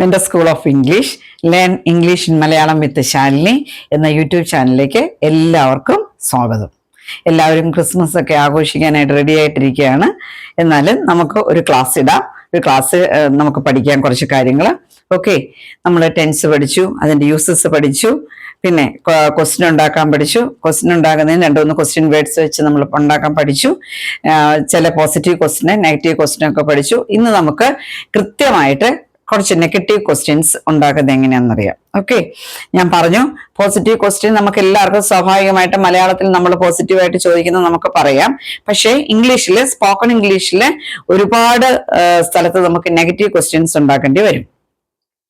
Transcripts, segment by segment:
Mentor school of English learn English in Malayalam with Shalini എന്ന YouTube ചാനലിലേക്ക് എല്ലാവർക്കും സ്വാഗതം. എല്ലാവരും ക്രിസ്മസ് ഒക്കെ ആഘോഷിക്കാനായിട്ട് റെഡി ആയിട്ടിരിക്കുകയാണ്. എന്നാലും നമുക്ക് ഒരു ക്ലാസ് ഇടാം. ഒരു ക്ലാസ് നമുക്ക് പഠിക്കാം കുറച്ച് കാര്യങ്ങൾ ഓക്കെ നമ്മൾ ടെൻസ് പഠിച്ചു അതിന്റെ യൂസസ് പഠിച്ചു പിന്നെ ക്വസ്റ്റ്യൻ ഉണ്ടാക്കാൻ പഠിച്ചു. ക്വസ്റ്റ്യൻ ഉണ്ടാക്കുന്നതിന് രണ്ട് മൂന്ന് ക്വസ്റ്റ്യൻ വേർഡ്സ് വെച്ച് നമ്മൾ ഉണ്ടാക്കാൻ പഠിച്ചു. ചില പോസിറ്റീവ് ക്വസ്റ്റ്യൻ നെഗറ്റീവ് ക്വസ്റ്റ്യൻ ഒക്കെ പഠിച്ചു. ഇന്ന് നമുക്ക് കൃത്യമായിട്ട് കുറച്ച് നെഗറ്റീവ് ക്വസ്റ്റ്യൻസ് ഉണ്ടാക്കുന്നത് എങ്ങനെയാണെന്നറിയാം ഓക്കെ ഞാൻ പറഞ്ഞു പോസിറ്റീവ് ക്വസ്റ്റ്യൻ നമുക്ക് എല്ലാവർക്കും സ്വാഭാവികമായിട്ട് മലയാളത്തിൽ നമ്മൾ പോസിറ്റീവായിട്ട് ചോദിക്കുന്നത് നമുക്ക് പറയാം. പക്ഷേ ഇംഗ്ലീഷിൽ സ്പോക്കൺ ഇംഗ്ലീഷിൽ ഒരുപാട് സ്ഥലത്ത് നമുക്ക് നെഗറ്റീവ് ക്വസ്റ്റ്യൻസ് ഉണ്ടാക്കേണ്ടി വരും.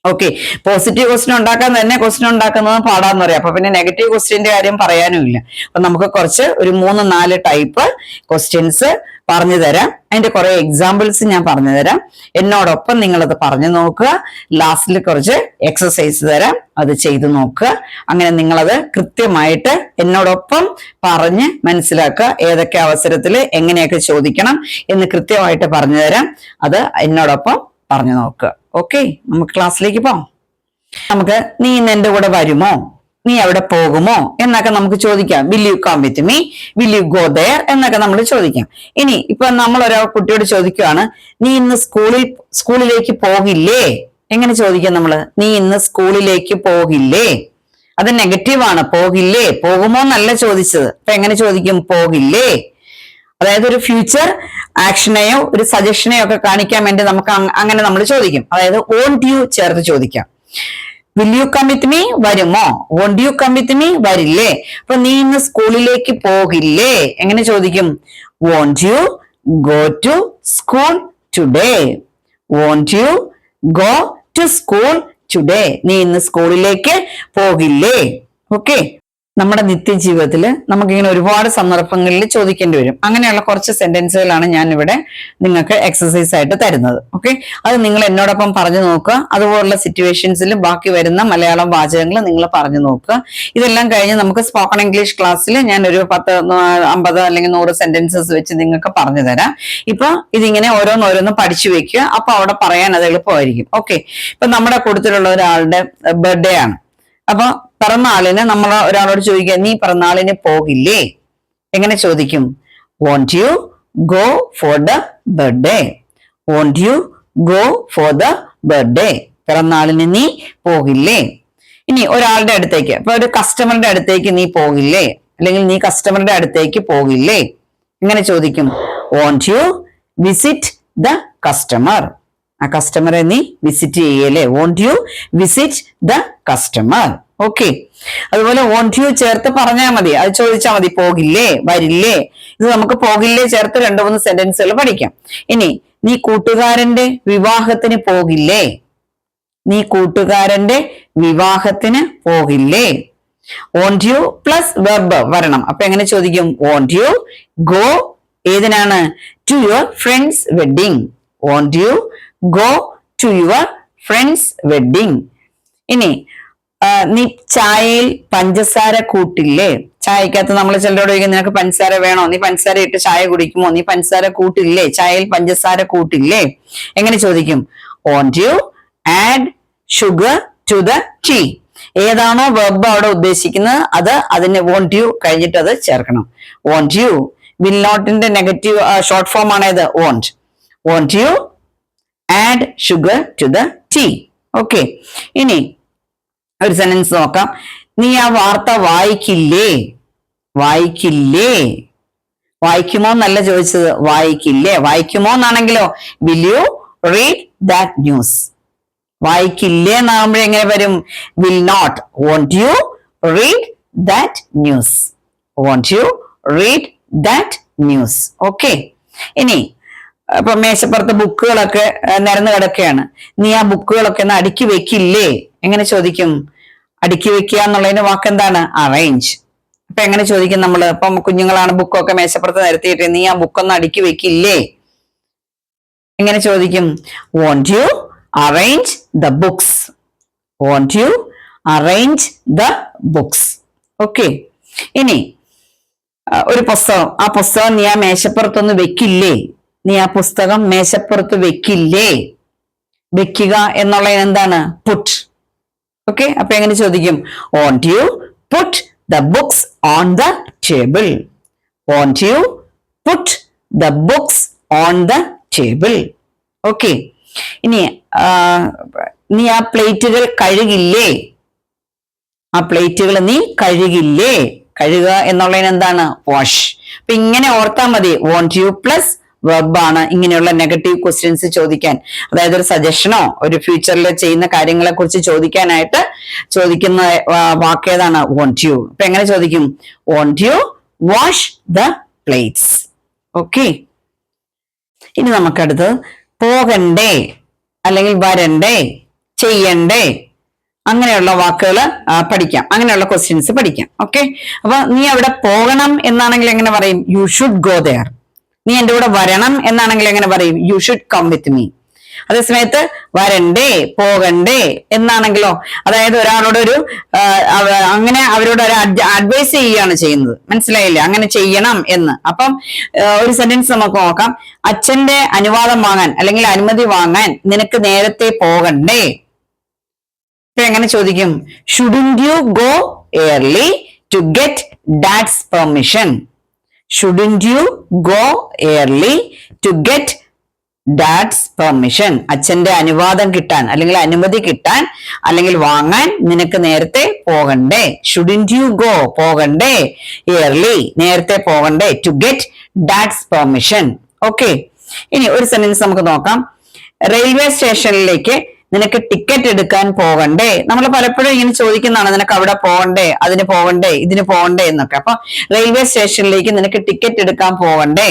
ഓക്കെ പോസിറ്റീവ് ക്വസ്റ്റ്യൻ ഉണ്ടാക്കാൻ തന്നെ ക്വസ്റ്റ്യൻ ഉണ്ടാക്കുന്നത് പാടാന്ന് പറയാം. അപ്പൊ പിന്നെ നെഗറ്റീവ് ക്വസ്റ്റ്യന്റെ കാര്യം പറയാനും ഇല്ല. അപ്പൊ നമുക്ക് കുറച്ച് ഒരു മൂന്ന് നാല് ടൈപ്പ് ക്വസ്റ്റ്യൻസ് പറഞ്ഞു തരാം. അതിന്റെ കുറെ എക്സാമ്പിൾസ് ഞാൻ പറഞ്ഞു തരാം. എന്നോടൊപ്പം നിങ്ങളത് പറഞ്ഞു നോക്കുക. ലാസ്റ്റിൽ കുറച്ച് എക്സസൈസ് തരാം. അത് ചെയ്തു നോക്കുക. അങ്ങനെ നിങ്ങളത് കൃത്യമായിട്ട് എന്നോടൊപ്പം പറഞ്ഞ് മനസ്സിലാക്കുക. ഏതൊക്കെ അവസരത്തിൽ എങ്ങനെയൊക്കെ ചോദിക്കണം എന്ന് കൃത്യമായിട്ട് പറഞ്ഞു തരാം. അത് എന്നോടൊപ്പം പറഞ്ഞു നോക്കുക. ഓക്കെ നമുക്ക് ക്ലാസ്സിലേക്ക് പോവാം. നമുക്ക് നീ ഇന്ന് എന്റെ കൂടെ വരുമോ? നീ അവിടെ പോകുമോ? എന്നൊക്കെ നമുക്ക് ചോദിക്കാം. Will you come with me will you go there എന്നൊക്കെ നമ്മൾ ചോദിക്കാം. ഇനി ഇപ്പൊ നമ്മൾ ഒരാൾ കുട്ടിയോട് ചോദിക്കുകയാണ് നീ ഇന്ന് സ്കൂളിൽ സ്കൂളിലേക്ക് പോകില്ലേ? എങ്ങനെ ചോദിക്കാം നമ്മൾ നീ ഇന്ന് സ്കൂളിലേക്ക് പോകില്ലേ? അത് നെഗറ്റീവ് ആണ്. പോകില്ലേ? പോകുമോ എന്നല്ല ചോദിച്ചത്. അപ്പൊ എങ്ങനെ ചോദിക്കും? പോകില്ലേ? അതായത് ഒരു ഫ്യൂച്ചർ ആക്ഷനെയോ ഒരു സജഷനെയോ ഒക്കെ കാണിക്കാൻ വേണ്ടി നമുക്ക് അങ്ങനെ നമ്മൾ ചോദിക്കും. അതായത് വോണ്ട് യു ചേർത്ത് ചോദിക്കാം. Will you come with me വരുമോ? Won't you come with me വരില്ലേ? അപ്പൊ നീ ഇന്ന് സ്കൂളിലേക്ക് പോകില്ലേ? എങ്ങനെ ചോദിക്കും? Won't you go to school today won't you go to school today നീ ഇന്ന് സ്കൂളിലേക്ക് പോകില്ലേ? ഓക്കെ നമ്മുടെ നിത്യജീവിതത്തിൽ നമുക്കിങ്ങനെ ഒരുപാട് സന്ദർഭങ്ങളിൽ ചോദിക്കേണ്ടി വരും. അങ്ങനെയുള്ള കുറച്ച് സെന്റൻസുകളാണ് ഞാൻ ഇവിടെ നിങ്ങൾക്ക് എക്സസൈസ് ആയിട്ട് തരുന്നത്. ഓക്കെ അത് നിങ്ങൾ എന്നോടൊപ്പം പറഞ്ഞു നോക്കുക. അതുപോലുള്ള സിറ്റുവേഷൻസിൽ ബാക്കി വരുന്ന മലയാളം വാചകങ്ങൾ നിങ്ങൾ പറഞ്ഞു നോക്കുക. ഇതെല്ലാം കഴിഞ്ഞ് നമുക്ക് സ്പോക്കൺ ഇംഗ്ലീഷ് ക്ലാസ്സിൽ ഞാൻ ഒരു പത്ത് അമ്പത് അല്ലെങ്കിൽ നൂറ് സെന്റൻസസ് വെച്ച് നിങ്ങൾക്ക് പറഞ്ഞു തരാം. ഇപ്പൊ ഇതിങ്ങനെ ഓരോന്നോരോന്ന് പഠിച്ചു വെക്കുക. അപ്പൊ അവിടെ പറയാൻ അത് എളുപ്പമായിരിക്കും. ഓക്കെ ഇപ്പൊ നമ്മുടെ കൂട്ടത്തിലുള്ള ഒരാളുടെ ബർത്ത്ഡേ ആണ്. അപ്പൊ പിറന്നാളിന് നമ്മൾ ഒരാളോട് ചോദിക്കുക നീ പിറന്നാളിന് പോകില്ലേ? എങ്ങനെ ചോദിക്കും? Won't you go for the birthday won't you go for the birthday പിറന്നാളിന് നീ പോകില്ലേ? ഇനി ഒരാളുടെ അടുത്തേക്ക് ഇപ്പൊ ഒരു കസ്റ്റമറുടെ അടുത്തേക്ക് നീ പോകില്ലേ? അല്ലെങ്കിൽ നീ കസ്റ്റമറുടെ അടുത്തേക്ക് പോകില്ലേ? ഇങ്ങനെ ചോദിക്കും? Won't you visit the customer ആ കസ്റ്റമറെ നീ വിസിറ്റ് ചെയ്യല്ലേ? Won't you visit the customer okay അതുപോലെ വോണ്ട് യു ചേർത്ത് പറഞ്ഞാൽ മതി. അത് ചോദിച്ചാൽ മതി. പോകില്ലേ? വരില്ലേ? ഇത് നമുക്ക് പോകില്ലേ ചേർത്ത് രണ്ടു മൂന്ന് സെന്റൻസുകൾ പഠിക്കാം. ഇനി നീ കൂട്ടുകാരന്റെ വിവാഹത്തിന് പോകില്ലേ? നീ കൂട്ടുകാരന്റെ വിവാഹത്തിന് പോകില്ലേ? വോണ്ട് യു പ്ലസ് വെബ് വരണം. അപ്പൊ എങ്ങനെ ചോദിക്കും? Won't you go ഏതിനാണ്? To your friend's wedding won't you go to your friend's wedding ഇനി നീ ചായയിൽ പഞ്ചസാര കൂട്ടില്ലേ? ചായക്കകത്ത് നമ്മൾ ചിലരോട് ചോദിക്കും നിനക്ക് പഞ്ചസാര വേണോ? നീ പഞ്ചസാര ഇട്ട് ചായ കുടിക്കുമോ? നീ പഞ്ചസാര കൂട്ടില്ലേ? ചായയിൽ പഞ്ചസാര കൂട്ടില്ലേ? എങ്ങനെ ചോദിക്കും? Won't you add sugar to the tea ഏതാണോ വെബ് അവിടെ ഉദ്ദേശിക്കുന്നത് അത് അതിന് വോണ്ട് യു കഴിഞ്ഞിട്ട് അത് ചേർക്കണം. വോണ്ട് യു വിൽ നോട്ടിന്റെ നെഗറ്റീവ് ഷോർട്ട് ഫോം ആണ് ഇത്. Won't won't you add sugar to the tea okay ഇനി ഒരു സെന്റൻസ് നോക്കാം. നീ ആ വാർത്ത വായിക്കില്ലേ? വായിക്കില്ലേ? വായിക്കുമോ എന്നല്ല ചോദിച്ചത്. വായിക്കില്ലേ? വായിക്കുമോ എന്നാണെങ്കിലോ will you read that news വായിക്കില്ലേ എന്നാകുമ്പോഴേ എങ്ങനെ വരും? Will not won't you read that news won't you read that news okay ഇനി ഇപ്പൊ മേശപ്പുറത്ത് ബുക്കുകളൊക്കെ നിരന്ന് കിടക്കുകയാണ് നീ ആ ബുക്കുകളൊക്കെ ഒന്ന് അടുക്കി വെക്കില്ലേ? എങ്ങനെ ചോദിക്കും? അടുക്കി വെക്കുക എന്നുള്ളതിന്റെ വാക്ക് എന്താണ് അറേഞ്ച് അപ്പൊ എങ്ങനെ ചോദിക്കും നമ്മൾ ഇപ്പം കുഞ്ഞുങ്ങളാണ് ബുക്കൊക്കെ മേശപ്പുറത്ത് നിരത്തിയിട്ട് നീ ആ ബുക്കൊന്ന് അടുക്കി വെക്കില്ലേ? എങ്ങനെ ചോദിക്കും? Won't you arrange the books won't you arrange the books okay ഇനി ഒരു പുസ്തകം. ആ പുസ്തകം നീ ആ മേശപ്പുറത്തൊന്ന് വെക്കില്ലേ? നീ ആ പുസ്തകം മേശപ്പുറത്ത് വെക്കില്ലേ? വെക്കുക എന്നുള്ളതിന് എന്താണ് പുട്ട് ഓക്കെ? അപ്പൊ എങ്ങനെ ചോദിക്കും? Won't you put the books on the table won't you put the books on the table okay? ഇനി നീ ആ പ്ലേറ്റുകൾ കഴുകില്ലേ? ആ പ്ലേറ്റുകൾ നീ കഴുകില്ലേ? കഴുകുക എന്നുള്ളതിന് എന്താണ്? വാഷ് അപ്പൊ ഇങ്ങനെ ഓർത്താൽ മതി. വോണ്ട് യു പ്ലസ് വെബ് ആണ് ഇങ്ങനെയുള്ള നെഗറ്റീവ് ക്വസ്റ്റ്യൻസ് ചോദിക്കാൻ. അതായത് ഒരു സജഷനോ ഒരു ഫ്യൂച്ചറിൽ ചെയ്യുന്ന കാര്യങ്ങളെ കുറിച്ച് ചോദിക്കാനായിട്ട് ചോദിക്കുന്ന വാക്കേതാണ് വോണ്ട് യു ഇപ്പൊ എങ്ങനെ ചോദിക്കും? Won't you wash the plates okay ഇനി നമുക്കടുത്ത് പോകണ്ടേ അല്ലെങ്കിൽ വരണ്ടേ ചെയ്യണ്ടേ അങ്ങനെയുള്ള വാക്കുകൾ പഠിക്കാം. അങ്ങനെയുള്ള ക്വസ്റ്റ്യൻസ് പഠിക്കാം. ഓക്കെ അപ്പൊ നീ അവിടെ പോകണം എന്നാണെങ്കിൽ എങ്ങനെ പറയും? യു ഷുഡ് ഗോ ദയർ നീ എന്റെ കൂടെ വരണം എന്നാണെങ്കിൽ എങ്ങനെ പറയും? You should come with me അതേസമയത്ത് വരണ്ടേ പോകണ്ടേ എന്നാണെങ്കിലോ അതായത് ഒരാളോട് ഒരു അങ്ങനെ അവരോട് ഒരു അഡ്വൈസ് ചെയ്യുകയാണ് ചെയ്യുന്നത്. മനസ്സിലായില്ലേ? അങ്ങനെ ചെയ്യണം എന്ന്. അപ്പം ഒരു സെന്റൻസ് നമുക്ക് നോക്കാം. അച്ഛന്റെ അനുവാദം വാങ്ങാൻ അല്ലെങ്കിൽ അനുമതി വാങ്ങാൻ നിനക്ക് നേരത്തെ പോകണ്ടേ? ഇപ്പൊ എങ്ങനെ ചോദിക്കും? Shouldn't you go early to get dad's permission shouldn't you go early to get dad's permission അച്ഛന്റെ അനുവാദം കിട്ടാൻ അല്ലെങ്കിൽ അനുമതി കിട്ടാൻ അല്ലെങ്കിൽ വാങ്ങാൻ നിനക്ക് നേരത്തെ പോകണ്ടേ? ഷുഡന്റ് യു ഗോ പോകണ്ടേ? ഇയർലി നേരത്തെ പോകണ്ടേ? To get dad's permission okay ഇനി ഒരു സെന്റൻസ് നമുക്ക് നോക്കാം. റെയിൽവേ സ്റ്റേഷനിലേക്ക് നിനക്ക് ടിക്കറ്റ് എടുക്കാൻ പോകണ്ടേ? നമ്മൾ പലപ്പോഴും ഇങ്ങനെ ചോദിക്കുന്നതാണ് നിനക്ക് അവിടെ പോകണ്ടേ? അതിന് പോകണ്ടേ? ഇതിന് പോകണ്ടേ? എന്നൊക്കെ. അപ്പൊ റെയിൽവേ സ്റ്റേഷനിലേക്ക് നിനക്ക് ടിക്കറ്റ് എടുക്കാൻ പോകണ്ടേ?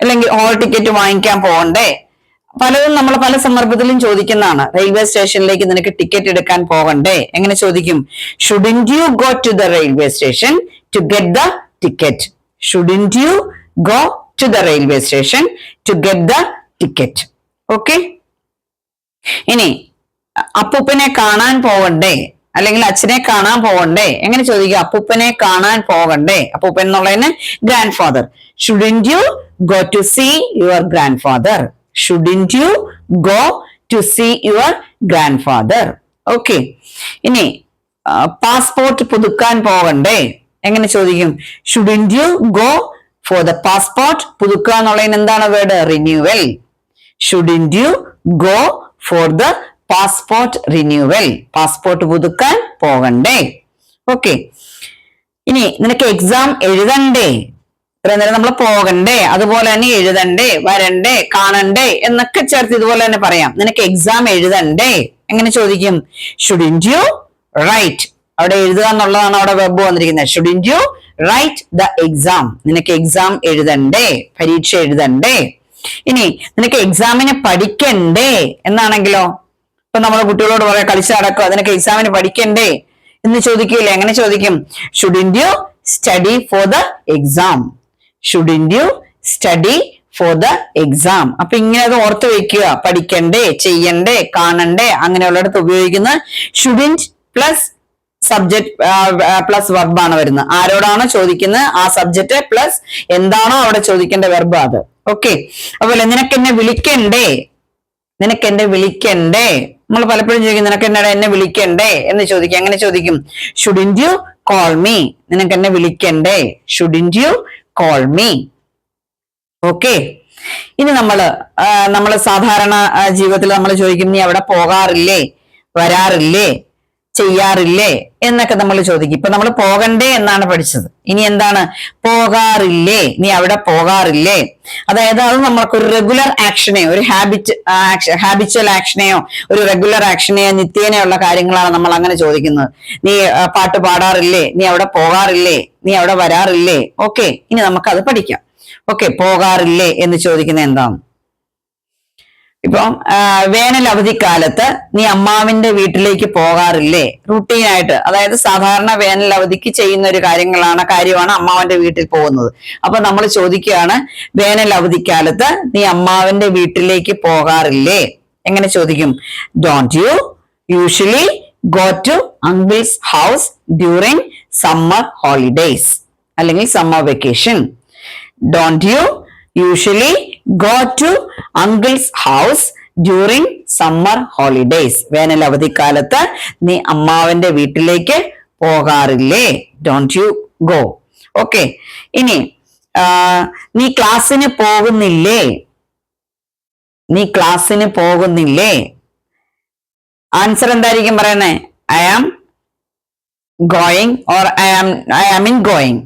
അല്ലെങ്കിൽ ഹോൾ ടിക്കറ്റ് വാങ്ങിക്കാൻ പോകണ്ടേ? പലതും നമ്മൾ പല സന്ദർഭത്തിലും ചോദിക്കുന്നതാണ്. റെയിൽവേ സ്റ്റേഷനിലേക്ക് നിനക്ക് ടിക്കറ്റ് എടുക്കാൻ പോകണ്ടേ? എങ്ങനെ ചോദിക്കും? Shouldn't you go to the railway station to get the ticket shouldn't you go to the railway station to get the ticket okay ഇനി അപ്പൂപ്പനെ കാണാൻ പോകണ്ടേ അല്ലെങ്കിൽ അച്ഛനെ കാണാൻ പോകണ്ടേ എങ്ങനെ ചോദിക്കുക അപ്പൂപ്പനെ കാണാൻ പോകണ്ടേ അപ്പൂപ്പൻ എന്നുള്ളതിന് grandfather shouldn't you go to see your grandfather shouldn't you go to see your grandfather okay ഇനി പാസ്പോർട്ട് പുതുക്കാൻ പോകണ്ടേ എങ്ങനെ ചോദിക്കും? Shouldn't you go for the passport പുതുക്കുക എന്നുള്ളതിന് എന്താണ് word? Renewal shouldn't you go for the passport renewal passport പുതുക്കാൻ പോകണ്ടേ. Okay ഇനി നിനക്ക് എക്സാം എഴുതണ്ടേ? ഇത്ര നേരം നമ്മൾ പോകണ്ടേ? അതുപോലെ തന്നെ എഴുതണ്ടേ? വരണ്ടേ? കാണണ്ടേ? എന്നൊക്കെ ചേർത്ത് ഇതുപോലെ തന്നെ പറയാം. നിനക്ക് എക്സാം എഴുതണ്ടേ? എങ്ങനെ ചോദിക്കും? ഷുഡിൻ യു റൈറ്റ് അവിടെ എഴുതുക എന്നുള്ളതാണ് അവിടെ വെബ് വന്നിരിക്കുന്നത്. Shouldn't you write the exam നിനക്ക് എക്സാം എഴുതണ്ടേ? പരീക്ഷ എഴുതണ്ടേ? ഇനി നിനക്ക് എക്സാമിന് പഠിക്കണ്ടേ എന്നാണെങ്കിലോ? ഇപ്പൊ നമ്മളെ കുട്ടികളോട് പറയാം കളിച്ച് നടക്കുക നിനക്ക് എക്സാമിന് പഠിക്കണ്ടേ? എന്ന് ചോദിക്കില്ല എങ്ങനെ ചോദിക്കും? Shouldn't you study for the exam shouldn't you study for the exam അപ്പൊ ഇങ്ങനെ അത് ഓർത്ത് വെക്കുക. പഠിക്കണ്ടേ ചെയ്യണ്ടേ കാണണ്ടേ അങ്ങനെയുള്ളിടത്ത് ഉപയോഗിക്കുന്ന ഷുഡിന്റ് പ്ലസ് സബ്ജക്ട് പ്ലസ് വെർബാണ് വരുന്നത്. ആരോടാണോ ചോദിക്കുന്നത് ആ സബ്ജക്റ്റ് പ്ലസ് എന്താണോ അവിടെ ചോദിക്കേണ്ട വെർബ് അത്. ഓക്കെ അതുപോലെ നിനക്ക് എന്നെ വിളിക്കണ്ടേ? നിനക്ക് എന്നെ വിളിക്കണ്ടേ? നമ്മൾ പലപ്പോഴും ചോദിക്കും നിനക്ക് എന്നെ എന്നെ വിളിക്കണ്ടേ? എന്ന് ചോദിക്കും. അങ്ങനെ ചോദിക്കും ഷുഡിൻ യു കോൾ മീ നിനക്ക് എന്നെ വിളിക്കണ്ടേ? Shouldn't you call me okay ഇനി നമ്മൾ നമ്മൾ സാധാരണ ജീവിതത്തിൽ നമ്മൾ ചോദിക്കും നീ അവിടെ പോകാറില്ലേ? വരാറില്ലേ? ചെയ്യാറില്ലേ എന്നൊക്കെ നമ്മൾ ചോദിക്കും. ഇപ്പൊ നമ്മൾ പോകണ്ടേ എന്നാണ് പഠിച്ചത്. ഇനി എന്താണ്? പോകാറില്ലേ? നീ അവിടെ പോകാറില്ലേ? അതായത് അത് നമ്മൾക്ക് ഒരു റെഗുലർ ആക്ഷനെയോ ഒരു ഹാബിറ്റ് ഹാബിച്വൽ ആക്ഷനെയോ ഒരു റെഗുലർ ആക്ഷനെയോ നിത്യേനയുള്ള കാര്യങ്ങളാണ് നമ്മൾ അങ്ങനെ ചോദിക്കുന്നത്. നീ പാട്ട് പാടാറില്ലേ? നീ അവിടെ പോകാറില്ലേ? നീ അവിടെ വരാറില്ലേ? ഓക്കെ ഇനി നമുക്ക് അത് പഠിക്കാം. ഓക്കെ പോകാറില്ലേ എന്ന് ചോദിക്കുന്നത് എന്താണ്? ഇപ്പം വേനൽ അവധിക്കാലത്ത് നീ അമ്മാവിന്റെ വീട്ടിലേക്ക് പോകാറില്ലേ? റൂട്ടീനായിട്ട്. അതായത് സാധാരണ വേനൽ അവധിക്ക് ചെയ്യുന്ന ഒരു കാര്യങ്ങളാണ് കാര്യമാണ് അമ്മാവന്റെ വീട്ടിൽ പോകുന്നത്. അപ്പൊ നമ്മൾ ചോദിക്കുകയാണ് വേനൽ അവധിക്കാലത്ത് നീ അമ്മാവന്റെ വീട്ടിലേക്ക് പോകാറില്ലേ? എങ്ങനെ ചോദിക്കും? Don't you usually go to uncle's house during summer holidays അല്ലെങ്കിൽ summer vacation don't you usually go to uncle's house during summer holidays വേനൽ അവധിക്കാലത്ത് നീ അമ്മാവന്റെ വീട്ടിലേക്ക് പോകാറില്ലേ? ഡോണ്ട് യു ഗോ ഓക്കെ ഇനി നീ ക്ലാസ്സിന് പോകുന്നില്ലേ? നീ ക്ലാസ്സിന് പോകുന്നില്ലേ? ആൻസർ എന്തായിരിക്കും പറയുന്നേ? I am going or I am I am in going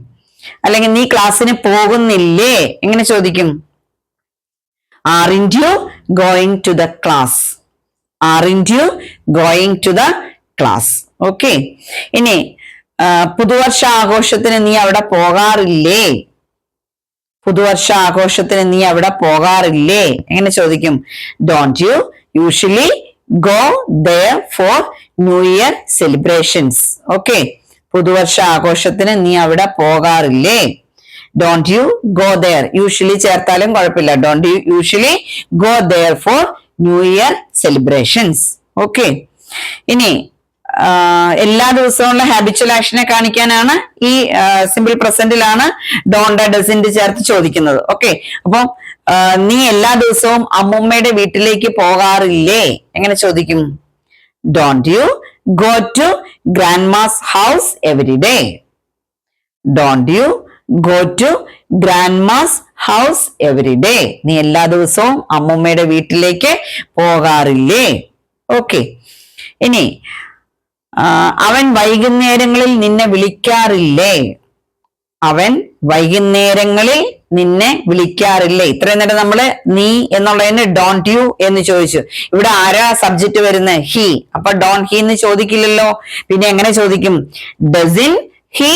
അല്ലെങ്കിൽ നീ ക്ലാസ്സിന് പോകുന്നില്ലേ? എങ്ങനെ ചോദിക്കും? Aren't you going to the class aren't you going to the class okay ഇനി പുതുവർഷ ആഘോഷത്തിന് നീ അവിടെ പോകാറില്ലേ? പുതുവർഷ ആഘോഷത്തിന് നീ അവിടെ പോകാറില്ലേ? എങ്ങനെ ചോദിക്കും? Don't you usually go there for new year celebrations okay പുതുവർഷ ആഘോഷത്തിന് നീ അവിടെ പോകാറില്ലേ? Don't you go there usually ചേർത്താലും കുഴപ്പമില്ല. Don't you usually go there for new year celebrations okay ഇനി എല്ലാ ദിവസവുമുള്ള ഹാബിച്വൽ ആക്ഷനെ കാണിക്കാനാണ് ഈ സിമ്പിൾ പ്രസന്റിലാണ് ഡോണ്ട ഡസിന്റ് ചേർത്ത് ചോദിക്കുന്നത്. ഓക്കെ അപ്പം നീ എല്ലാ ദിവസവും അമ്മുമ്മയുടെ വീട്ടിലേക്ക് പോകാറില്ലേ? എങ്ങനെ ചോദിക്കും? Don't you go to grandma's house every day don't you go to grandma's house every day നീ എല്ലാ ദിവസവും അമ്മൂമ്മയുടെ വീട്ടിലേക്ക് പോകാറില്ലേ? ഓക്കെ ഇനി അവൻ വൈകുന്നേരങ്ങളിൽ നിന്നെ വിളിക്കാറില്ലേ? അവൻ വൈകുന്നേരങ്ങളിൽ നിന്നെ വിളിക്കാറില്ലേ? ഇത്രയും നേരം നമ്മൾ നീ എന്നുള്ളതിന് ഡോണ്ട് യു എന്ന് ചോദിച്ചു. ഇവിടെ ആരാ സബ്ജക്റ്റ് വരുന്നത് ഹി അപ്പൊ ഡോൺ ഹി എന്ന് ചോദിക്കില്ലല്ലോ. പിന്നെ എങ്ങനെ ചോദിക്കും? Doesn't he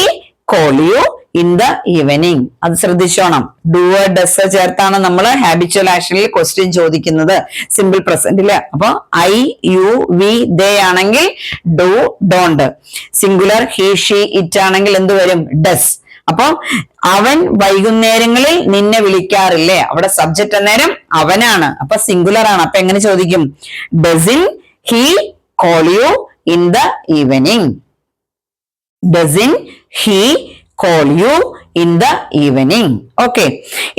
call you in the evening അത് ശ്രദ്ധിച്ചോണം. ഡുവർ ഡസ് ചേർത്താണ് നമ്മൾ ഹാബിച്വൽ ആക്ഷനിൽ ക്വസ്റ്റ്യൻ ചോദിക്കുന്നത്. സിമ്പിൾ പ്രസന്റിൽ അപ്പൊ ഐ യു വി ദേ ആണെങ്കിൽ do don't singular he she it ആണെങ്കിൽ എന്ത് വരും? ഡസ് അപ്പൊ അവൻ വൈകുന്നേരങ്ങളിൽ നിന്നെ വിളിക്കാറില്ലേ? അവിടെ സബ്ജക്റ്റ് അന്നേരം അവനാണ്. അപ്പൊ സിംഗുലർ ആണ്. അപ്പൊ എങ്ങനെ ചോദിക്കും? Doesn't he call you in the evening doesn't he call you in the evening okay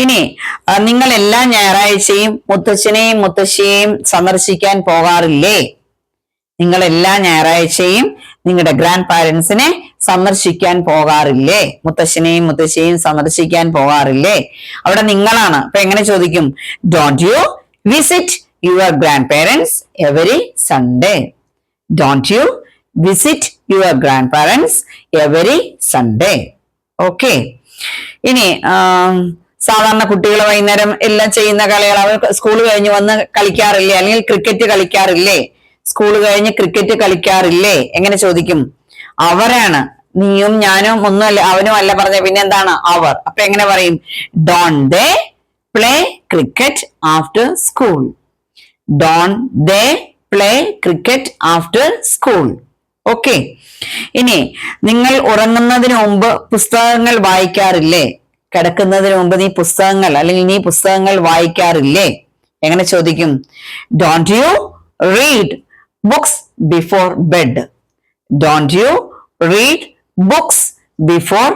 ഇനി നിങ്ങൾ എല്ലാ ഞായറാഴ്ചയും മുത്തച്ഛനെയും മുത്തശ്ശിയെയും സന്ദർശിക്കാൻ പോകാറില്ലേ? നിങ്ങൾ എല്ലാ ഞായറാഴ്ചയും നിങ്ങളുടെ ഗ്രാൻഡ് പാരന്റ്സിനെ സന്ദർശിക്കാൻ പോകാറില്ലേ? മുത്തശ്ശനെയും മുത്തശ്ശിയെയും സന്ദർശിക്കാൻ പോകാറില്ലേ? അവിടെ നിങ്ങളാണ്. അപ്പൊ എങ്ങനെ ചോദിക്കും? Don't you visit your grandparents every Sunday don't you visit your grandparents every Sunday okay ഇനി സാധാരണ കുട്ടികൾ വൈകുന്നേരം എല്ലാം ചെയ്യുന്ന കളികൾ അവർ സ്കൂൾ കഴിഞ്ഞ് വന്ന് കളിക്കാറില്ലേ? അല്ലെങ്കിൽ ക്രിക്കറ്റ് കളിക്കാറില്ലേ? സ്കൂൾ കഴിഞ്ഞ് ക്രിക്കറ്റ് കളിക്കാറില്ലേ? എങ്ങനെ ചോദിക്കും? അവരാണ്. നീയും ഞാനും ഒന്നുമല്ല അവനും അല്ല പറഞ്ഞ പിന്നെ എന്താണ് അവർ. അപ്പൊ എങ്ങനെ പറയും? Don't they play cricket after school don't they play cricket after school okay ഇനി നിങ്ങൾ ഉറങ്ങുന്നതിന് മുമ്പ് പുസ്തകങ്ങൾ വായിക്കാറില്ലേ? കിടക്കുന്നതിന് മുമ്പ് നീ പുസ്തകങ്ങൾ അല്ലെങ്കിൽ നീ പുസ്തകങ്ങൾ വായിക്കാറില്ലേ? എങ്ങനെ ചോദിക്കും? Don't you read books before bed don't you read books before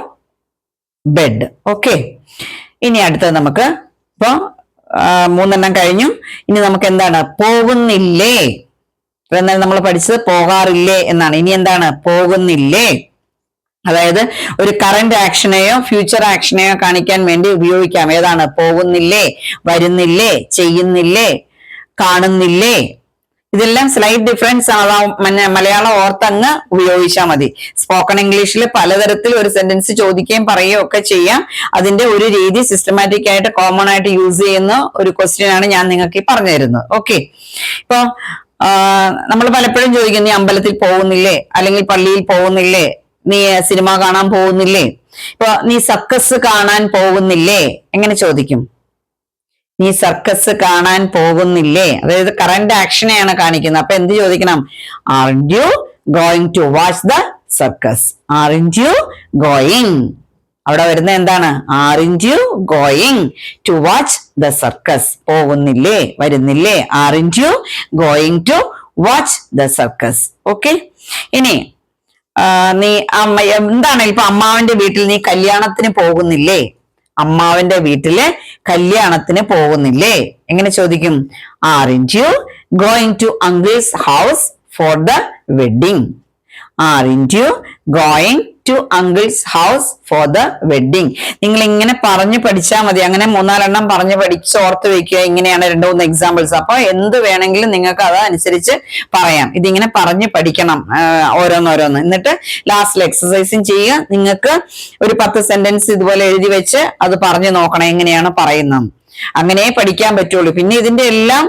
bed okay ഇനി അടുത്തത് നമുക്ക്. ഇപ്പൊ മൂന്നെണ്ണം കഴിഞ്ഞു. ഇനി നമുക്ക് എന്താണ്? പോകുന്നില്ലേ? ഇപ്പൊ എന്താണ് നമ്മൾ പഠിച്ചത് പോകാറില്ലേ എന്നാണ്. ഇനി എന്താണ്? പോകുന്നില്ലേ? അതായത് ഒരു കറന്റ് ആക്ഷനെയോ ഫ്യൂച്ചർ ആക്ഷനെയോ കാണിക്കാൻ വേണ്ടി ഉപയോഗിക്കാം. ഏതാണ്? പോകുന്നില്ലേ വരുന്നില്ലേ ചെയ്യുന്നില്ലേ കാണുന്നില്ലേ. ഇതെല്ലാം സ്ലൈറ്റ് ഡിഫറൻസ് ആവാം മലയാളം ഓർത്തങ്ങ് ഉപയോഗിച്ചാൽ മതി. സ്പോക്കൺ ഇംഗ്ലീഷിൽ പലതരത്തിൽ ഒരു സെന്റൻസ് ചോദിക്കുകയും പറയുകയും ഒക്കെ ചെയ്യാം. അതിന്റെ ഒരു രീതി സിസ്റ്റമാറ്റിക് ആയിട്ട് കോമൺ ആയിട്ട് യൂസ് ചെയ്യുന്ന ഒരു ക്വസ്റ്റ്യൻ ആണ് ഞാൻ നിങ്ങൾക്ക് പറഞ്ഞു തരുന്നത് ഓക്കെ ഇപ്പൊ നമ്മൾ പലപ്പോഴും ചോദിക്കും നീ അമ്പലത്തിൽ പോകുന്നില്ലേ? അല്ലെങ്കിൽ പള്ളിയിൽ പോകുന്നില്ലേ? നീ സിനിമ കാണാൻ പോകുന്നില്ലേ? ഇപ്പൊ നീ സർക്കസ് കാണാൻ പോകുന്നില്ലേ? എങ്ങനെ ചോദിക്കും? നീ സർക്കസ് കാണാൻ പോകുന്നില്ലേ? അതായത് കറന്റ് ആക്ഷനെയാണ് കാണിക്കുന്നത്. അപ്പൊ എന്ത് ചോദിക്കണം? Are you going to watch the circus are you going അവിടെ വരുന്ന എന്താണ്? Are you going to watch the circus പോകുന്നില്ലേ? വരുന്നില്ലേ? Are you going to watch the circus okay ഇനി നീ അമ്മ എന്താണ് ഇപ്പൊ അമ്മാവന്റെ വീട്ടിൽ നീ കല്യാണത്തിന് പോകുന്നില്ലേ? അമ്മാവന്റെ വീട്ടിൽ കല്യാണത്തിന് പോകുന്നില്ലേ? എങ്ങനെ ചോദിക്കും? Are you going to uncle's house for the wedding aren't you going to uncle's house for the wedding നിങ്ങൾ ഇങ്ങനെ പറഞ്ഞു പഠിച്ചാൽ മതി. അങ്ങനെ മൂന്നാലെണ്ണം പറഞ്ഞു പഠിച്ച് ഓർത്ത് വെക്കുക. ഇങ്ങനെയാണ് രണ്ടു മൂന്ന് എക്സാമ്പിൾസ് അപ്പൊ എന്ത് വേണമെങ്കിലും നിങ്ങൾക്ക് അതനുസരിച്ച് പറയാം. ഇതിങ്ങനെ പറഞ്ഞു പഠിക്കണം. ഓരോന്നോരോന്ന്. എന്നിട്ട് ലാസ്റ്റിൽ എക്സസൈസും ചെയ്യുക. നിങ്ങൾക്ക് ഒരു പത്ത് സെന്റൻസ് ഇതുപോലെ എഴുതി വെച്ച് അത് പറഞ്ഞു നോക്കണം. എങ്ങനെയാണ് പറയുന്നത്. അങ്ങനെ പഠിക്കാൻ പറ്റുള്ളൂ. പിന്നെ ഇതിന്റെ എല്ലാം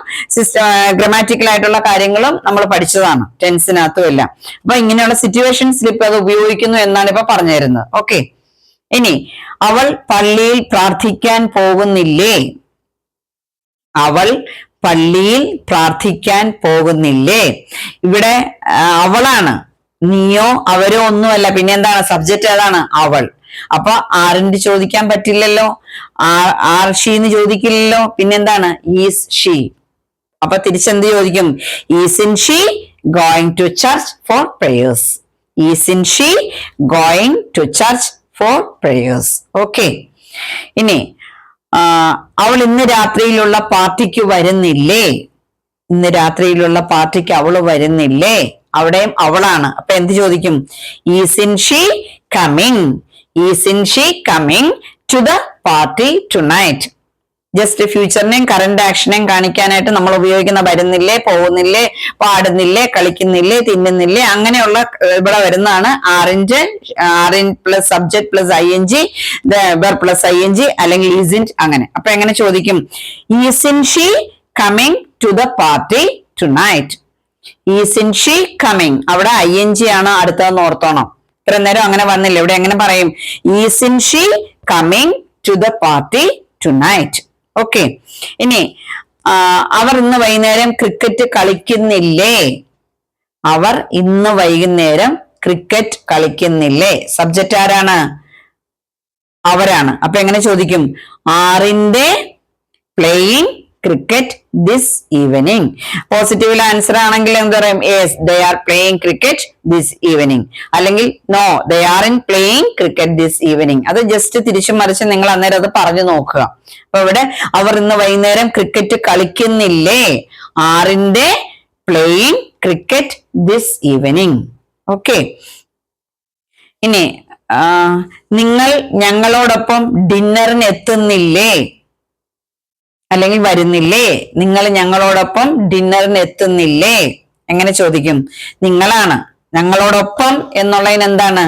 ഗ്രമാറ്റിക്കൽ ആയിട്ടുള്ള കാര്യങ്ങളും നമ്മൾ പഠിച്ചതാണ് ടെൻസിനകത്തും എല്ലാം. അപ്പൊ ഇങ്ങനെയുള്ള സിറ്റുവേഷൻസിൽ ഇപ്പൊ അത് ഉപയോഗിക്കുന്നു എന്നാണ് ഇപ്പൊ പറഞ്ഞു തരുന്നത് ഓക്കെ ഇനി അവൾ പള്ളിയിൽ പ്രാർത്ഥിക്കാൻ പോകുന്നില്ലേ? അവൾ പള്ളിയിൽ പ്രാർത്ഥിക്കാൻ പോകുന്നില്ലേ? ഇവിടെ അവളാണ്. നീയോ അവരോ ഒന്നുമല്ല. പിന്നെ എന്താണ്? സബ്ജക്റ്റ് ഏതാണ്? അവൾ. അപ്പൊ ആറിന്റെ ചോദിക്കാൻ പറ്റില്ലല്ലോ. ആർ ആർ ഷീ എന്ന് ചോദിക്കില്ലല്ലോ. പിന്നെന്താണ്? Is she. അപ്പൊ തിരിച്ചെന്ത് ചോദിക്കും? Isn't she going to church for prayers. Isn't she going to church for prayers. Okay. ഇനി അവൾ ഇന്ന് രാത്രിയിലുള്ള പാർട്ടിക്ക് വരുന്നില്ലേ? ഇന്ന് രാത്രിയിലുള്ള പാർട്ടിക്ക് അവൾ വരുന്നില്ലേ? അവിടെയും അവളാണ്. അപ്പൊ എന്ത് ചോദിക്കും? Isn't she coming. Is she coming to the party tonight? Just ഫ്യൂച്ചറിനെയും current ആക്ഷനെയും കാണിക്കാനായിട്ട് നമ്മൾ ഉപയോഗിക്കുന്ന വരുന്നില്ലേ പോകുന്നില്ലേ പാടുന്നില്ലേ കളിക്കുന്നില്ലേ തിന്നുന്നില്ലേ അങ്ങനെയുള്ള ഇവിടെ വരുന്നതാണ് aren't aren't plus subject plus I N G verb plus I N G അല്ലെങ്കിൽ ഈസിൻ അങ്ങനെ. അപ്പൊ എങ്ങനെ ചോദിക്കും? Isn't she coming to the party tonight isn't she coming അവിടെ ഐ എൻ ജി ആണ് അടുത്തതെന്ന് ഓർത്തോണം. ഇത്ര നേരം അങ്ങനെ വന്നില്ല. ഇവിടെ എങ്ങനെ പറയും? Isn't she coming to the party tonight okay ഇനി അവർ ഇന്ന് വൈകുന്നേരം ക്രിക്കറ്റ് കളിക്കുന്നില്ലേ? അവർ ഇന്ന് വൈകുന്നേരം ക്രിക്കറ്റ് കളിക്കുന്നില്ലേ? സബ്ജക്റ്റ് ആരാണ്? അവരാണ്. അപ്പൊ എങ്ങനെ ചോദിക്കും? Aren't they playing cricket this evening പോസിറ്റീവിൽ answer ആണെങ്കിൽ എന്ത് പറയും? Yes they are playing cricket this evening അല്ലെങ്കിൽ no they aren't playing cricket this evening അത് ജസ്റ്റ് തിരിച്ചു മറിച്ച് നിങ്ങൾ അന്നേരം അത് പറഞ്ഞു നോക്കുക. അപ്പൊ ഇവിടെ അവർ ഇന്ന് വൈകുന്നേരം cricket കളിക്കുന്നില്ലേ? Aren't they playing cricket this evening okay ഇനി നിങ്ങൾ ഞങ്ങളോടൊപ്പം ഡിന്നറിന് എത്തുന്നില്ലേ? അല്ലെങ്കിൽ വരുന്നില്ലേ? നിങ്ങൾ ഞങ്ങളോടൊപ്പം ഡിന്നറിന് എത്തുന്നില്ലേ എങ്ങനെ ചോദിക്കും? നിങ്ങളാണ്. ഞങ്ങളോടൊപ്പം എന്നുള്ളതിന് എന്താണ്?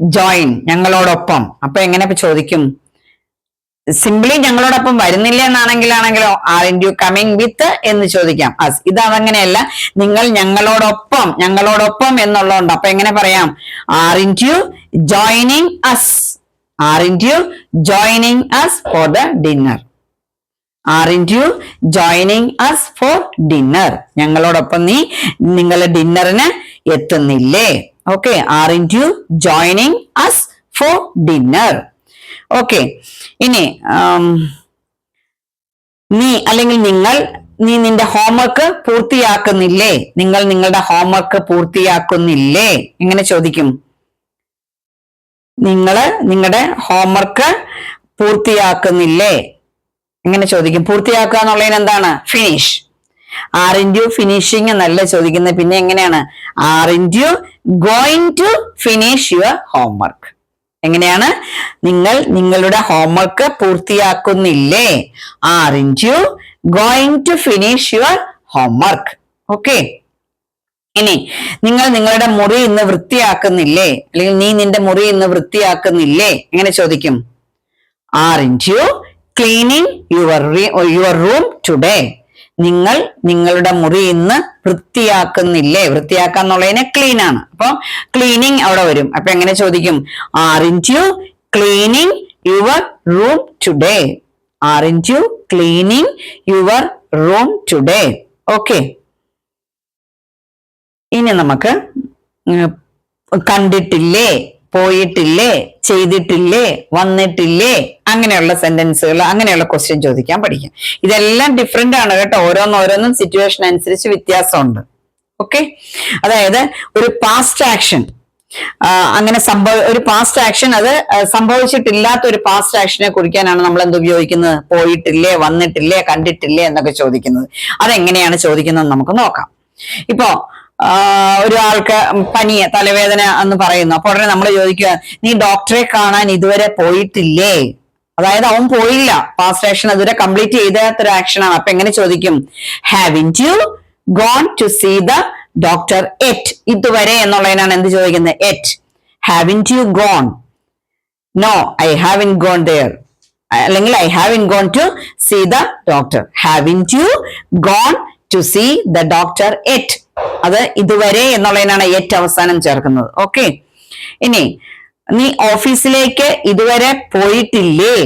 ജോയിൻ. ഞങ്ങളോടൊപ്പം. അപ്പൊ എങ്ങനെ ചോദിക്കും? സിംപ്ലി ഞങ്ങളോടൊപ്പം വരുന്നില്ല എന്നാണെങ്കിലാണെങ്കിലോ aren't you coming with എന്ന് ചോദിക്കാം. ഇത് അതങ്ങനെയല്ല. നിങ്ങൾ ഞങ്ങളോടൊപ്പം ഞങ്ങളോടൊപ്പം എന്നുള്ളതുണ്ട്. അപ്പൊ എങ്ങനെ പറയാം? Aren't you joining us aren't you joining us for the dinner you you joining us for dinner ഞങ്ങളോടൊപ്പം നീ നിങ്ങളുടെ ഡിന്നറിന് എത്തുന്നില്ലേ? Okay in you joining us for dinner okay ഇനി നീ അല്ലെങ്കിൽ നിങ്ങൾ നീ നിന്റെ ഹോംവർക്ക് പൂർത്തിയാക്കുന്നില്ലേ? നിങ്ങൾ നിങ്ങളുടെ ഹോംവർക്ക് പൂർത്തിയാക്കുന്നില്ലേ? എങ്ങനെ ചോദിക്കും? നിങ്ങൾ നിങ്ങളുടെ ഹോംവർക്ക് പൂർത്തിയാക്കുന്നില്ലേ? എങ്ങനെ ചോദിക്കും. പൂർത്തിയാക്കുക എന്നുള്ളതിന് എന്താണ്? ഫിനിഷ് ആർ ഇന്റു ഫിനിഷിങ് എന്നല്ല ചോദിക്കുന്നത്. പിന്നെ എങ്ങനെയാണ്? Aren't going to finish your homework എങ്ങനെയാണ്? നിങ്ങൾ നിങ്ങളുടെ homework പൂർത്തിയാക്കുന്നില്ലേ? Aren't going to finish your homework okay ഇനി നിങ്ങൾ നിങ്ങളുടെ മുറി ഇന്ന് വൃത്തിയാക്കുന്നില്ലേ? അല്ലെങ്കിൽ നീ നിന്റെ മുറി ഇന്ന് വൃത്തിയാക്കുന്നില്ലേ? എങ്ങനെ ചോദിക്കും? Aren't cleaning your your room today നിങ്ങൾ നിങ്ങളുടെ മുറി ഇന്ന് വൃത്തിയാക്കുന്നില്ലേ? വൃത്തിയാക്കുക എന്നുള്ളതിനെ ക്ലീൻ ആണ്. അപ്പൊ ക്ലീനിങ് അവിടെ വരും. അപ്പൊ എങ്ങനെ ചോദിക്കും? Aren't you cleaning your room today. Aren't you cleaning your room today. Okay. ഇനി നമുക്ക് കണ്ടിട്ടില്ലേ? പോയിട്ടില്ലേ? ചെയ്തിട്ടില്ലേ? വന്നിട്ടില്ലേ? അങ്ങനെയുള്ള സെന്റൻസുകൾ അങ്ങനെയുള്ള ക്വസ്റ്റ്യൻ ചോദിക്കാൻ പഠിക്കാം. ഇതെല്ലാം ഡിഫറെന്റ് ആണ് കേട്ടോ. ഓരോന്നോരോന്നും സിറ്റുവേഷൻ അനുസരിച്ച് വ്യത്യാസമുണ്ട്. ഓക്കെ അതായത് ഒരു പാസ്റ്റ് ആക്ഷൻ അങ്ങനെ സംഭവ ഒരു പാസ്റ്റ് ആക്ഷൻ അത് സംഭവിച്ചിട്ടില്ലാത്ത ഒരു പാസ്റ്റ് ആക്ഷനെ കുറിക്കാനാണ് നമ്മൾ എന്ത് ഉപയോഗിക്കുന്നത്? പോയിട്ടില്ലേ? വന്നിട്ടില്ലേ? കണ്ടിട്ടില്ലേ? എന്നൊക്കെ ചോദിക്കുന്നത്. അതെങ്ങനെയാണ് ചോദിക്കുന്നത് നമുക്ക് നോക്കാം. ഇപ്പോ ഒരാൾക്ക് പനിയെ തലവേദന എന്ന് പറയുന്നു. അപ്പോൾ ഉടനെ നമ്മൾ ചോദിക്കുക നീ ഡോക്ടറെ കാണാൻ ഇതുവരെ പോയിട്ടില്ലേ? അതായത് അവൻ പോയില്ല. പാസ്റ്റ് ആക്ഷൻ അതുവരെ കംപ്ലീറ്റ് ചെയ്താത്തൊരു ആണ്. അപ്പൊ എങ്ങനെ ചോദിക്കും? Haven't you gone to see the doctor yet ഇതുവരെ എന്നുള്ളതിനാണ് എന്ത് ചോദിക്കുന്നത്? Yet haven't you gone no I haven't gone there അല്ലെങ്കിൽ I haven't gone to see the doctor haven't you gone to see the doctor yet അത് ഇതുവരെ എന്നുള്ളതിനാണ് ഏറ്റവും അവസാനം ചേർക്കുന്നത്. ഓക്കെ ഇനി നീ ഓഫീസിലേക്ക് ഇതുവരെ പോയിട്ടില്ലേ?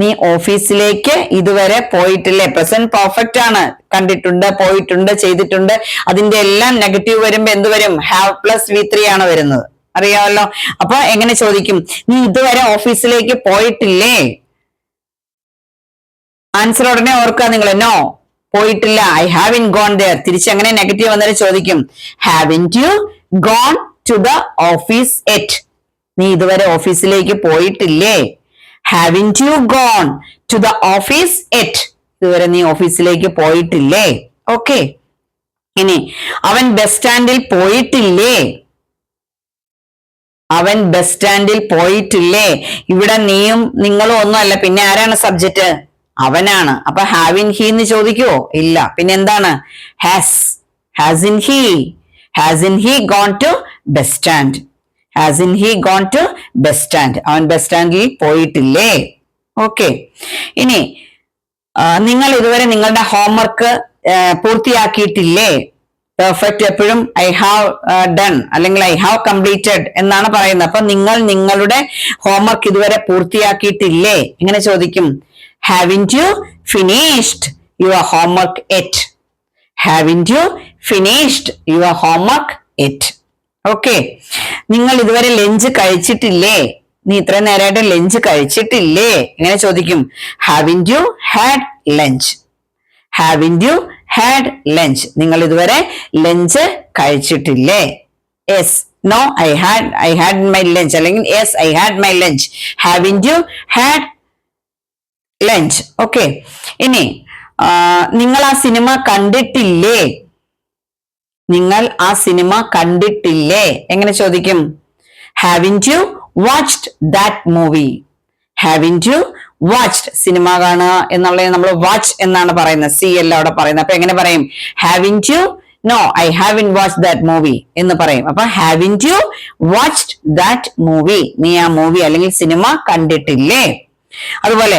നീ ഓഫീസിലേക്ക് ഇതുവരെ പോയിട്ടില്ലേ? പ്രസന്റ് പെർഫെക്റ്റ് ആണ്. കണ്ടിട്ടുണ്ട് പോയിട്ടുണ്ട് ചെയ്തിട്ടുണ്ട്. അതിന്റെ എല്ലാം നെഗറ്റീവ് വരുമ്പോ എന്ത് വരും? ഹാവ് പ്ലസ് വി ത്രീ ആണ് വരുന്നത്. അറിയാമല്ലോ? അപ്പൊ എങ്ങനെ ചോദിക്കും? നീ ഇതുവരെ ഓഫീസിലേക്ക് പോയിട്ടില്ലേ? ആൻസർ ഉടനെ ഓർക്കുക നിങ്ങൾ നോ പോയിട്ടില്ല. I haven't gone there തിരിച്ചെങ്ങനെ നെഗറ്റീവ് വന്നാലും ചോദിക്കും. Haven't you gone to the office yet നീ ഇതുവരെ ഓഫീസിലേക്ക് പോയിട്ടില്ലേ? Haven't you gone to the office yet ഇതുവരെ നീ ഓഫീസിലേക്ക് പോയിട്ടില്ലേ? ഓക്കെ ഇനി അവൻ ബസ് സ്റ്റാൻഡിൽ പോയിട്ടില്ലേ? അവൻ ബസ് സ്റ്റാൻഡിൽ പോയിട്ടില്ലേ? ഇവിടെ നീയും നിങ്ങളും ഒന്നുമല്ല. പിന്നെ ആരാണ് സബ്ജക്റ്റ് അവനാണ്. അപ്പൊ ഇൻ ഹി എന്ന് ചോദിക്കുവോ? ഇല്ല. പിന്നെ എന്താണ്? Has hasn't he hasn't he gone to bus stand hasn't he gone to bus stand അവൻ ബസ് സ്റ്റാൻഡിൽ പോയിട്ടില്ലേ? ഓക്കെ ഇനി നിങ്ങൾ ഇതുവരെ നിങ്ങളുടെ ഹോംവർക്ക് പൂർത്തിയാക്കിയിട്ടില്ലേ? പെർഫെക്റ്റ് എപ്പോഴും ഐ ഹാവ് ഡൺ അല്ലെങ്കിൽ ഐ ഹാവ് കംപ്ലീറ്റഡ് എന്നാണ് പറയുന്നത്. അപ്പൊ നിങ്ങൾ നിങ്ങളുടെ ഹോംവർക്ക് ഇതുവരെ പൂർത്തിയാക്കിയിട്ടില്ലേ? ഇങ്ങനെ ചോദിക്കും. Haven't you finished your homework yet Haven't you finished your homework yet okay നിങ്ങൾ ഇതുവരെ ലഞ്ച് കഴിച്ചിട്ടില്ലേ? നീ ഇത്ര നേരമായിട്ട് ലഞ്ച് കഴിച്ചിട്ടില്ലേ? ഇങ്ങനെ ചോദിക്കും. Haven't you had lunch haven't you had lunch നിങ്ങൾ ഇതുവരെ lunch കഴിച്ചിട്ടില്ലേ? Yes no I had I had my lunch അല്ലെങ്കിൽ yes I had my lunch haven't you had lunch. Okay ഇനി നിങ്ങൾ ആ സിനിമ കണ്ടിട്ടില്ലേ? നിങ്ങൾ ആ സിനിമ കണ്ടിട്ടില്ലേ? എങ്ങനെ ചോദിക്കും? Haven't you watched that movie haven't you watched cinema കാണുക എന്നുള്ളത് നമ്മൾ വാച്ച് എന്നാണ് പറയുന്നത്. സി എല്ലാം അവിടെ പറയുന്നത്. അപ്പൊ എങ്ങനെ പറയും? Haven't you no I haven't watch that movie എന്ന് പറയും. അപ്പൊ haven't you watched that movie നീ ആ മൂവി അല്ലെങ്കിൽ സിനിമ കണ്ടിട്ടില്ലേ? അതുപോലെ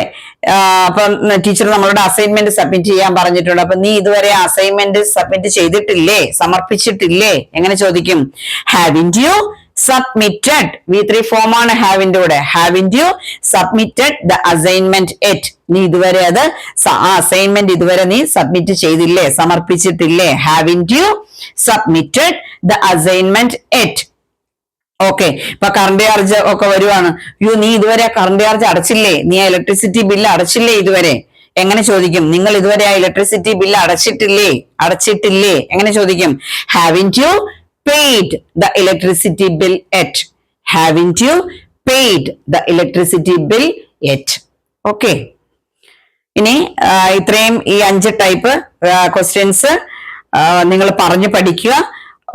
അപ്പം ടീച്ചർ നമ്മളോട് അസൈൻമെന്റ് സബ്മിറ്റ് ചെയ്യാൻ പറഞ്ഞിട്ടുണ്ട്. അപ്പൊ നീ ഇതുവരെ അസൈൻമെന്റ് സബ്മിറ്റ് ചെയ്തിട്ടില്ലേ? സമർപ്പിച്ചിട്ടില്ലേ? എങ്ങനെ ചോദിക്കും? Haven't you submitted V three form ആണ് ഹാവിന്റെ കൂടെ haven't you submitted the assignment yet നീ ഇതുവരെ അത് ആ അസൈൻമെന്റ് ഇതുവരെ നീ സബ്മിറ്റ് ചെയ്തില്ലേ? സമർപ്പിച്ചിട്ടില്ലേ? Haven't you submitted the assignment yet okay ഇപ്പൊ കറണ്ട് ചാർജ് ഒക്കെ വരുവാണ്. യു നീ ഇതുവരെ കറണ്ട് ചാർജ് അടച്ചില്ലേ? നീ ആ ഇലക്ട്രിസിറ്റി ബില്ല് അടച്ചില്ലേ ഇതുവരെ? എങ്ങനെ ചോദിക്കും? നിങ്ങൾ ഇതുവരെ ആ ഇലക്ട്രിസിറ്റി ബില്ല് അടച്ചിട്ടില്ലേ? അടച്ചിട്ടില്ലേ? എങ്ങനെ ചോദിക്കും? Haven't you paid the electricity bill yet haven't you paid the electricity bill yet okay ഇനി ഇത്രയും ഈ അഞ്ച് ടൈപ്പ് ക്വസ്റ്റ്യൻസ് നിങ്ങൾ പറഞ്ഞു പഠിക്കുക.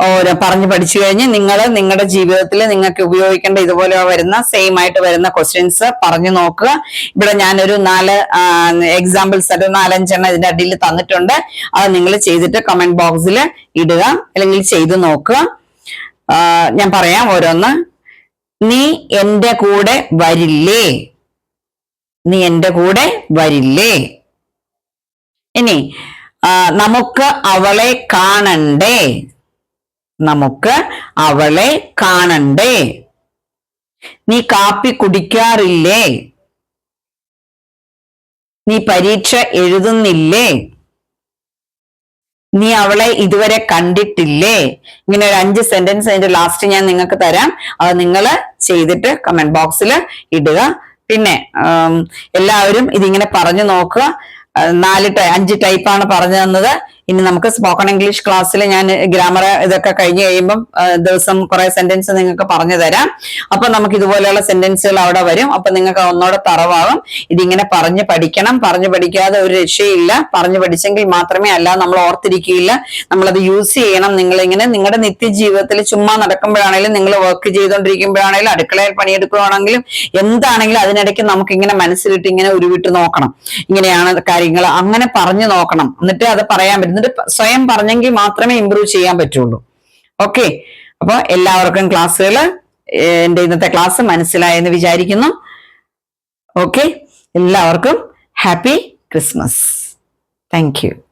ഓരോ പറഞ്ഞു പഠിച്ചു കഴിഞ്ഞ് നിങ്ങൾ നിങ്ങളുടെ ജീവിതത്തിൽ നിങ്ങൾക്ക് ഉപയോഗിക്കേണ്ട ഇതുപോലെ വരുന്ന സെയിം ആയിട്ട് വരുന്ന ക്വസ്റ്റ്യൻസ് പറഞ്ഞു നോക്കുക. ഇവിടെ ഞാനൊരു നാല് എക്സാമ്പിൾസ് ആയിട്ട് നാലഞ്ചെണ്ണം ഇതിന്റെ അടിയിൽ തന്നിട്ടുണ്ട്. അത് നിങ്ങൾ ചെയ്തിട്ട് കമന്റ് ബോക്സിൽ ഇടുക അല്ലെങ്കിൽ ചെയ്ത് നോക്കുക. ഞാൻ പറയാം ഓരോന്ന്. നീ എന്റെ കൂടെ വരില്ലേ? നീ എന്റെ കൂടെ വരില്ലേ? ഇനി നമുക്ക് അവളെ കാണണ്ടേ? നമുക്ക് അവളെ കാണണ്ടേ? നീ കാപ്പി കുടിക്കാറില്ലേ? നീ പരീക്ഷ എഴുതുന്നില്ലേ? നീ അവളെ ഇതുവരെ കണ്ടിട്ടില്ലേ? ഇങ്ങനെ ഒരു അഞ്ച് സെന്റൻസ് അതിന്റെ ലാസ്റ്റ് ഞാൻ നിങ്ങൾക്ക് തരാം. അത് നിങ്ങൾ ചെയ്തിട്ട് കമന്റ് ബോക്സിൽ ഇടുക. പിന്നെ എല്ലാവരും ഇതിങ്ങനെ പറഞ്ഞു നോക്കുക. നാല് ടൈ അഞ്ച് ടൈപ്പാണ് പറഞ്ഞു തന്നത്. ഇനി നമുക്ക് സ്പോക്കൺ ഇംഗ്ലീഷ് ക്ലാസ്സിൽ ഞാൻ ഗ്രാമർ ഇതൊക്കെ കഴിഞ്ഞ് കഴിയുമ്പം ദിവസം കുറെ സെന്റൻസ് നിങ്ങൾക്ക് പറഞ്ഞു തരാം. അപ്പൊ നമുക്ക് ഇതുപോലെയുള്ള സെന്റൻസുകൾ അവിടെ വരും. അപ്പൊ നിങ്ങൾക്ക് ഒന്നോടെ തറവാകും ഇതിങ്ങനെ പറഞ്ഞു പഠിക്കണം. പറഞ്ഞു പഠിക്കാതെ ഒരു രക്ഷയില്ല. പറഞ്ഞു പഠിച്ചെങ്കിൽ മാത്രമേ അല്ല നമ്മൾ ഓർത്തിരിക്കുകയില്ല. നമ്മളത് യൂസ് ചെയ്യണം നിങ്ങളിങ്ങനെ. നിങ്ങളുടെ നിത്യജീവിതത്തിൽ ചുമ്മാ നടക്കുമ്പോഴാണെങ്കിലും നിങ്ങൾ വർക്ക് ചെയ്തുകൊണ്ടിരിക്കുമ്പോഴാണെങ്കിലും അടുക്കളയിൽ പണിയെടുക്കുകയാണെങ്കിലും എന്താണെങ്കിലും അതിനിടയ്ക്ക് നമുക്ക് ഇങ്ങനെ മനസ്സിലിട്ട് ഇങ്ങനെ ഉരുവിട്ട് നോക്കണം. ഇങ്ങനെയാണ് കാര്യങ്ങൾ. അങ്ങനെ പറഞ്ഞു നോക്കണം. എന്നിട്ട് അത് പറയാൻ പറ്റും. എന്നിട്ട് സ്വയം പറഞ്ഞെങ്കിൽ മാത്രമേ ഇമ്പ്രൂവ് ചെയ്യാൻ പറ്റുള്ളൂ. ഓക്കെ അപ്പൊ എല്ലാവർക്കും ക്ലാസ്സുകൾ എന്റെ ഇന്നത്തെ ക്ലാസ് മനസ്സിലായെന്ന് വിചാരിക്കുന്നു. ഓക്കെ എല്ലാവർക്കും ഹാപ്പി ക്രിസ്മസ്. താങ്ക്